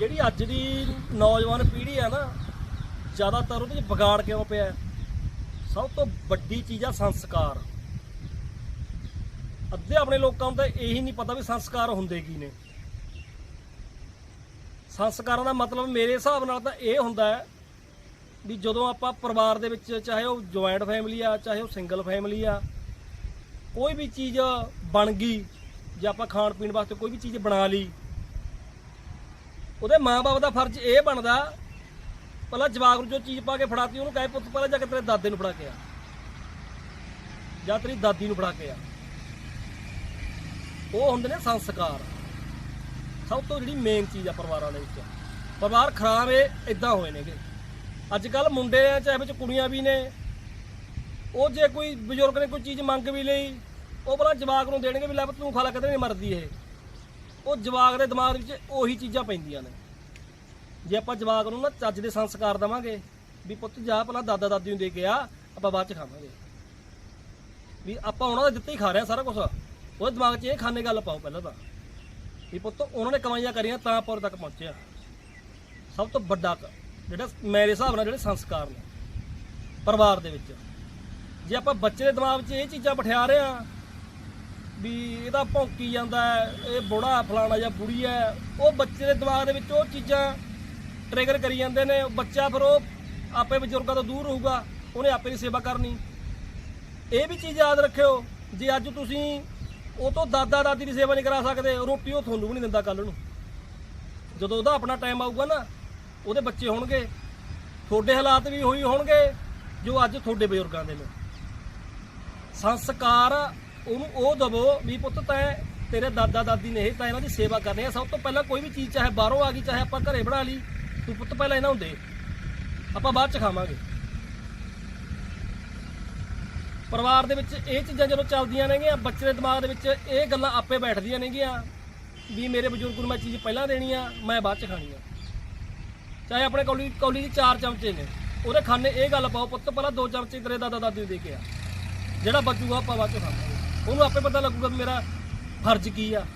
ਜਿਹੜੀ ਅੱਜ ਦੀ ਨੌਜਵਾਨ ਪੀੜ੍ਹੀ ਆ ਨਾ, ਜ਼ਿਆਦਾਤਰ ਉਹਦੇ 'ਚ ਵਿਗਾੜ ਕਿਉਂ ਪਿਆ? ਸਭ ਤੋਂ ਵੱਡੀ ਚੀਜ਼ ਆ ਸੰਸਕਾਰ। ਅੱਧੇ ਆਪਣੇ ਲੋਕਾਂ ਨੂੰ ਤਾਂ ਇਹੀ ਨਹੀਂ ਪਤਾ ਵੀ ਸੰਸਕਾਰ ਹੁੰਦੇ ਕੀ ਨੇ। ਸੰਸਕਾਰਾਂ ਦਾ ਮਤਲਬ ਮੇਰੇ ਹਿਸਾਬ ਨਾਲ ਤਾਂ ਇਹ ਹੁੰਦਾ ਹੈ ਵੀ ਜਦੋਂ ਆਪਾਂ ਪਰਿਵਾਰ ਦੇ ਵਿੱਚ ਚਾਹੇ ਉਹ ਜੁਆਇੰਟ ਫੈਮਿਲੀ ਆ, ਚਾਹੇ ਉਹ ਸਿੰਗਲ ਫੈਮਿਲੀ ਆ, ਕੋਈ ਵੀ ਚੀਜ਼ ਬਣ ਗਈ ਜਾਂ ਆਪਾਂ ਖਾਣ ਪੀਣ ਵਾਸਤੇ ਕੋਈ ਵੀ ਚੀਜ਼ ਬਣਾ ਲਈ ਉਹਦੇ ਮਾਪੇ ਦਾ ਫਰਜ਼ ਇਹ ਬਣਦਾ, ਪਹਿਲਾਂ ਜਵਾਕ ਨੂੰ ਜੋ ਚੀਜ਼ ਪਾ ਕੇ ਫੜਾਤੀ, ਉਹਨੂੰ ਕਹੇ, ਪੁੱਤ, ਪਹਿਲਾਂ ਜਾ ਕੇ ਤੇਰੇ ਦਾਦੇ ਨੂੰ ਫੜਾ ਕੇ ਆ। ਜਾਂ ਤੇਰੀ ਦਾਦੀ ਨੂੰ ਫੜਾ ਕੇ ਆ। ਉਹ ਹੁੰਦੇ ਨੇ ਸੰਸਕਾਰ। ਸਭ ਤੋਂ ਜਿਹੜੀ ਮੇਨ ਚੀਜ਼ ਆ ਪਰਿਵਾਰਾਂ ਦੇ ਵਿੱਚ। ਪਰਿਵਾਰ ਖਰਾਬ ਏ ਇਦਾਂ ਹੋਏ ਨੇਗੇ। ਅੱਜ ਕੱਲ ਮੁੰਡੇ ਆ, ਚਾਹੇ ਵਿੱਚ ਕੁੜੀਆਂ ਵੀ ਨੇ, ਉਹ ਜੇ ਕੋਈ ਬਜ਼ੁਰਗ ਨੇ ਕੋਈ ਚੀਜ਼ ਮੰਗ ਵੀ ਲਈ, ਉਹ ਭਲਾ ਜਵਾਕ ਨੂੰ ਦੇਣਗੇ ਵੀ ਲੱਭ ਤੂੰ ਖਾਲਾ ਕਦੇ ਨਹੀਂ ਮਰਦੀ ਇਹ। ਉਹ ਜਵਾਕ ਦੇ ਦਿਮਾਗ ਵਿੱਚ ਉਹੀ ਚੀਜ਼ਾਂ ਪੈਂਦੀਆਂ ਨੇ। ਜੇ ਆਪਾਂ ਜਵਾਕ ਨੂੰ ਨਾ ਚੱਜ ਦੇ ਸੰਸਕਾਰ ਦਵਾਂਗੇ, ਵੀ ਪੁੱਤ ਜਾ ਪਹਿਲਾਂ ਦਾਦਾ ਦਾਦੀ ਨੂੰ ਦੇ ਕੇ ਆ, ਆਪਾਂ ਬਾਅਦ ਚ ਖਾਵਾਂਗੇ। ਵੀ ਆਪਾਂ ਉਹਨਾਂ ਦਾ ਦਿੱਤਾ ਹੀ ਖਾ ਰਹੇ ਆ ਸਾਰਾ ਕੁਝ ਉਹਦੇ ਦਿਮਾਗ 'ਚ ਇਹ ਖਾਣੇ ਗੱਲ ਪਾਓ ਪਹਿਲਾਂ ਤਾਂ। ਵੀ ਪੁੱਤ ਉਹਨਾਂ ਨੇ ਕਮਾਈਆਂ ਕਰੀਆਂ ਤਾਂ ਆਪਾਂ ਉਰੇ ਤੱਕ ਪਹੁੰਚਿਆ ਸਭ ਤੋਂ ਵੱਡਾ ਜਿਹੜਾ ਮੇਰੇ ਹਿਸਾਬ ਨਾਲ ਜਿਹੜੇ ਸੰਸਕਾਰ ਨੇ, ਪਰਿਵਾਰ ਦੇ ਵਿੱਚ। ਜੇ ਆਪਾਂ ਬੱਚੇ ਦੇ ਦਿਮਾਗ 'ਚ ਇਹ ਚੀਜ਼ਾਂ ਬਿਠਾ ਰਹੇ ਆ ਵੀ ਇਹਦਾ ਭੌਂਕੀ ਜਾਂਦਾ ਹੈ, ਇਹ ਬੁੜਾ ਫਲਾਣਾ ਜਾਂ ਬੁੜੀ ਹੈ। ਉਹ ਬੱਚੇ ਦੇ ਦਿਮਾਗ ਦੇ ਵਿੱਚ ਉਹ ਚੀਜ਼ਾਂ ਟ੍ਰਿਗਰ ਕਰੀ ਜਾਂਦੇ ਨੇ। ਉਹ ਬੱਚਾ ਫਿਰ ਉਹ ਆਪੇ ਬਜ਼ੁਰਗਾਂ ਤੋਂ ਦੂਰ ਰਹੂਗਾ, ਉਹਨੇ ਆਪੇ ਦੀ ਸੇਵਾ ਕਰਨੀ। ਇਹ ਵੀ ਚੀਜ਼ ਯਾਦ ਰੱਖਿਓ, ਜੇ ਅੱਜ ਤੁਸੀਂ ਉਹ ਤੋਂ ਦਾਦਾ ਦਾਦੀ ਦੀ ਸੇਵਾ ਨਹੀਂ ਕਰਾ ਸਕਦੇ, ਰੋਟੀ ਉਹ ਤੁਹਾਨੂੰ ਵੀ ਨਹੀਂ ਦਿੰਦਾ ਕੱਲ ਨੂੰ। ਜਦੋਂ ਉਹਦਾ ਆਪਣਾ ਟਾਈਮ ਆਊਗਾ ਨਾ, ਉਹਦੇ ਬੱਚੇ ਹੋਣਗੇ, ਤੁਹਾਡੇ ਹਾਲਾਤ ਵੀ ਹੋਈ ਹੋਣਗੇ ਜੋ ਅੱਜ ਤੁਹਾਡੇ ਬਜ਼ੁਰਗਾਂ ਦੇ ਨੇ। ਸੰਸਕਾਰ ਉਹਨੂੰ ਉਹ ਦਵੋ ਵੀ ਪੁੱਤ ਤੈਂ ਤੇਰੇ ਦਾਦਾ ਦਾਦੀ ਨੇ ਇਹ ਤਾਂ ਇਹਨਾਂ ਦੀ ਸੇਵਾ ਕਰਨੀ ਹੈ ਸਭ ਤੋਂ ਪਹਿਲਾਂ ਕੋਈ ਵੀ ਚੀਜ਼ ਚਾਹੇ ਬਾਹਰੋਂ ਆ ਗਈ, ਚਾਹੇ ਆਪਾਂ ਘਰੇ ਬਣਾ ਲਈ, ਤੂੰ ਪੁੱਤ ਪਹਿਲਾਂ ਇਹਨਾਂ ਨੂੰ ਦੇ। ਆਪਾਂ ਬਾਅਦ ਚ ਖਾਵਾਂਗੇ। ਪਰਿਵਾਰ ਦੇ ਵਿੱਚ ਇਹ ਚੀਜ਼ਾਂ ਜਦੋਂ ਚੱਲਦੀਆਂ ਨੇਗੀਆਂ, ਬੱਚੇ ਦੇ ਦਿਮਾਗ ਦੇ ਵਿੱਚ ਇਹ ਗੱਲਾਂ ਆਪੇ ਬੈਠਦੀਆਂ ਨੇਗੀਆਂ ਵੀ ਮੇਰੇ ਬਜ਼ੁਰਗ ਨੂੰ ਮੈਂ ਚੀਜ਼ ਪਹਿਲਾਂ ਦੇਣੀ ਆ, ਮੈਂ ਬਾਅਦ ਚ ਖਾਣੀ ਆ। ਚਾਹੇ ਆਪਣੇ ਕੌਲੀ ਕੌਲੀ ਦੀ ਚਾਰ ਚਮਚੇ ਨੇ, ਉਹਦੇ ਖਾਣੇ ਇਹ ਗੱਲ ਪਾਓ ਪੁੱਤ, ਪਹਿਲਾਂ ਦੋ ਚਮਚੇ ਤੇਰੇ ਦਾਦਾ ਦਾਦੀ ਨੂੰ ਦੇ ਕੇ ਆ। ਜਿਹੜਾ ਬਚੂਗਾ ਆਪਾਂ ਬਾਅਦ ਚ ਖਾਵਾਂਗੇ। ਉਹਨੂੰ ਆਪੇ ਪਤਾ ਲੱਗੂਗਾ ਵੀ ਮੇਰਾ ਫਰਜ਼ ਕੀ ਆ।